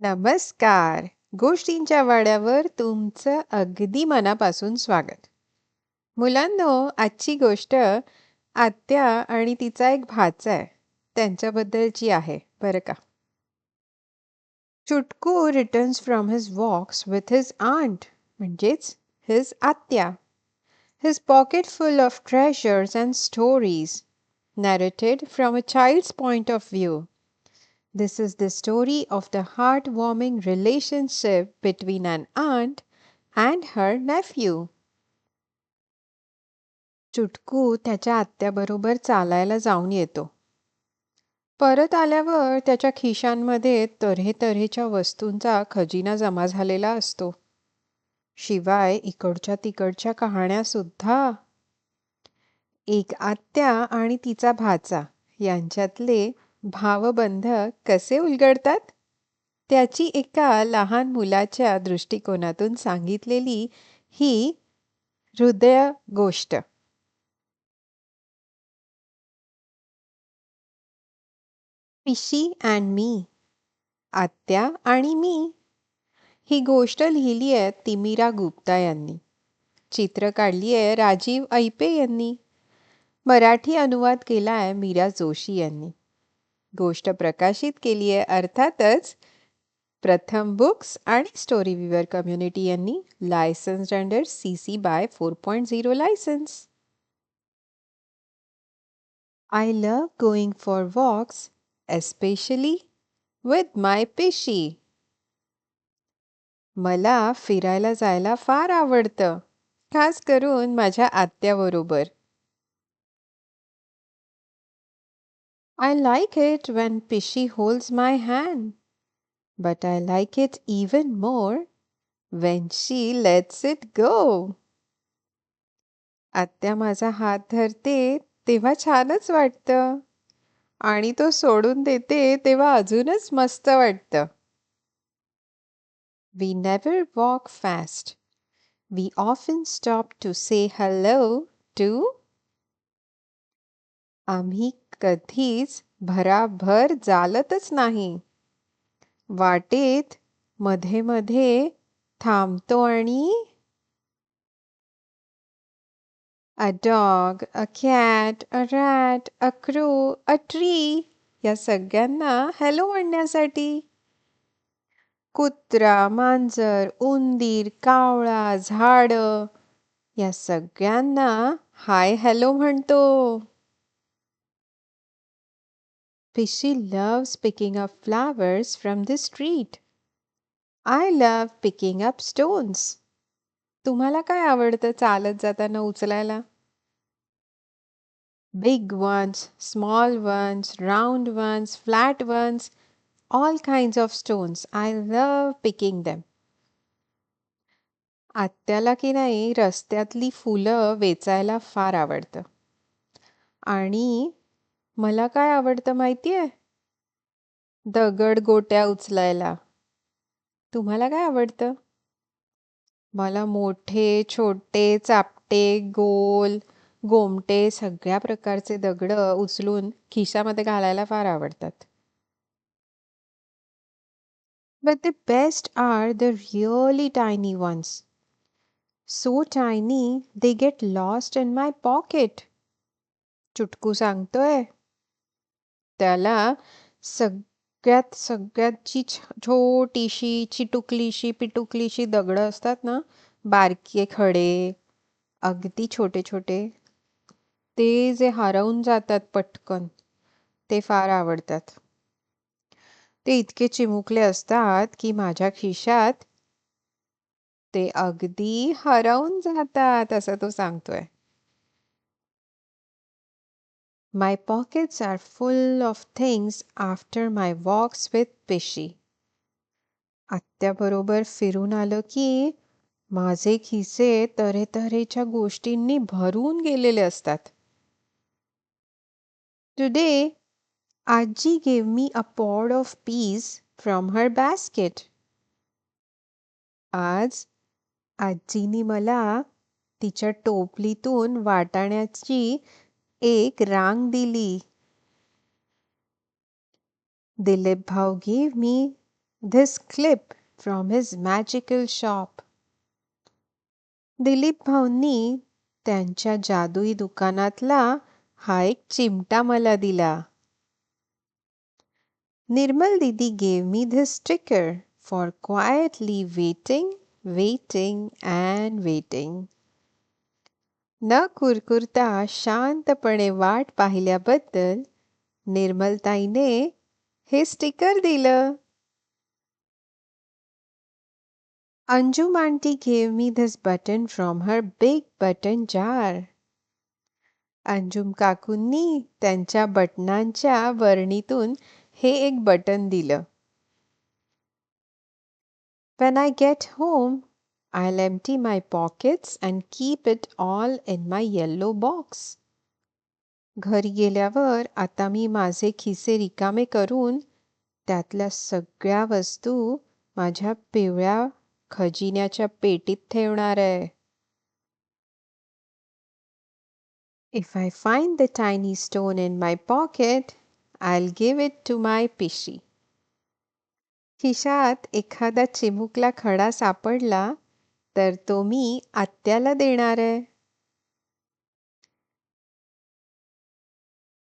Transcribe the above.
नमस्कार! गोष्टींच्या वाड्यावर तुमचं अगदी मनापासून स्वागत. मुलांनो, आजची गोष्ट आत्या आणि तिचा एक भाचा आहे. त्यांच्याबद्दलची आहे, बरं का. Chutku returns from his walks with his aunt म्हणजेच हिज आत्या. His pocket full of treasures and stories narrated from a child's point of view This is the story of the heartwarming relationship between an aunt and her nephew. Chutku त्याच्या आत्याबरोबर चालायला जाऊन येतो. परत आल्यावर त्याच्या खिशांमध्ये तऱ्हेतऱ्हेच्या वस्तूंचा खजिना जमा झालेला असतो. शिवाय इकडच्या तिकडच्या कहाण्या सुद्धा. एक आत्या आणि तिचा भाचा यांच्यातले भावबंध कसे उलगडतात? त्याची एका लहान मुलाच्या दृष्टिकोनातून सांगितलेली ही हृदय गोष्ट. पिशी अँड मी आत्या आणि मी ही गोष्ट लिहिली आहे तिमिरा गुप्ता यांनी चित्र काढली आहे राजीव ऐपे यांनी मराठी अनुवाद केला आहे मीरा जोशी यांनी गोष्ट प्रकाशित केली आहे. अर्थातच प्रथम बुक्स आणि स्टोरी विवर कम्युनिटी यांनी licence under C C by four point zero licence. I love going for walks especially with my Pishi मला फिरायला जायला फार आवडतं खास करून माझ्या आत्याबरोबर. I like it when Pishy holds my hand, but I like it even more when she lets it go. आत्या माझा हात धरते तेव्हा छानच वाटतं आणि तो सोडून देते तेव्हा अजूनच मस्त वाटतं. We never walk fast. We often stop to say hello to आम्ही कधीच भराभर चालतच नाही. वाटेत मध्ये मध्ये थांबतो आणि a dog a cat a rat a crow, a tree या सगळ्यांना हॅलो म्हणण्यासाठी कुत्रा मांजर उंदीर कावळा झाड या सगळ्यांना हाय हॅलो म्हणतो Fishy loves picking up flowers from the street. I love picking up stones. तुम्हाला काय आवडतं चालत जाताना उचलायला? Big ones, small ones, round ones, flat ones, all kinds of stones. I love picking them. आत्याला की नाही रस्त्यातली फुलं वेचायला फार आवडतं. आणि मला काय आवडतं माहितीये? दगड गोट्या उचलायला. तुम्हाला काय आवडतं? मला मोठे, छोटे, चापटे, गोल, गोमटे सगळ्या प्रकारचे दगड उचलून खिशामध्ये घालायला फार आवडतात. But the best are the really tiny ones. So tiny they get lost in my pocket. चुटकू सांगतोय. त्याला सगळ्यात सगळ्यातची छोटीशी चिटुकलीशी पिटुकलीशी दगडं असतात ना बारके खडे अगदी छोटे छोटे ते जे हरवून जातात पटकन ते फार आवडतात. ते इतके चिमुकले असतात की माझ्या खिशात ते अगदी हरवून जातात असं तो सांगतोय. My pockets are full of things after my walks with Pishi. आत्याबरोबर फिरून आलं की माझे खिसे तरे तऱ्हेच्या गोष्टींनी भरून गेलेले असतात. Today, आजी gave me a pod of peas from her basket. आज आजीनी मला तिच्या टोपलीतून वाटाण्याची एक रांग दिली Dilip Bhau gave me this clip from his magical shop. Dilip भाऊंनी त्यांच्या जादुई दुकानातला हा एक चिमटा मला दिला Nirmal didi gave me this sticker for quietly waiting waiting and waiting न कुरकुरता शांतपणे वाट पाहिल्याबद्दल निर्मलताईने हे स्टिकर दिलं. Anjum auntie gave me this button from her big button jar. Anjum काकूंनी त्यांच्या बटनांच्या बरणीतून हे एक बटन दिलं. When I get home, I'll empty my pockets and keep it all in my yellow box. घर गेल्यावर आता मी माझे खिसे रिकामे करून त्यातल्या सगळ्या वस्तू माझ्या पिवळ्या खजिन्याच्या पेटीत ठेवणार आहे if I find the tiny stone in my pocket I give it to my Pishi खिशात एखादा चिमुकला खडा सापडला तर तो मी आत्याला देणार आहे.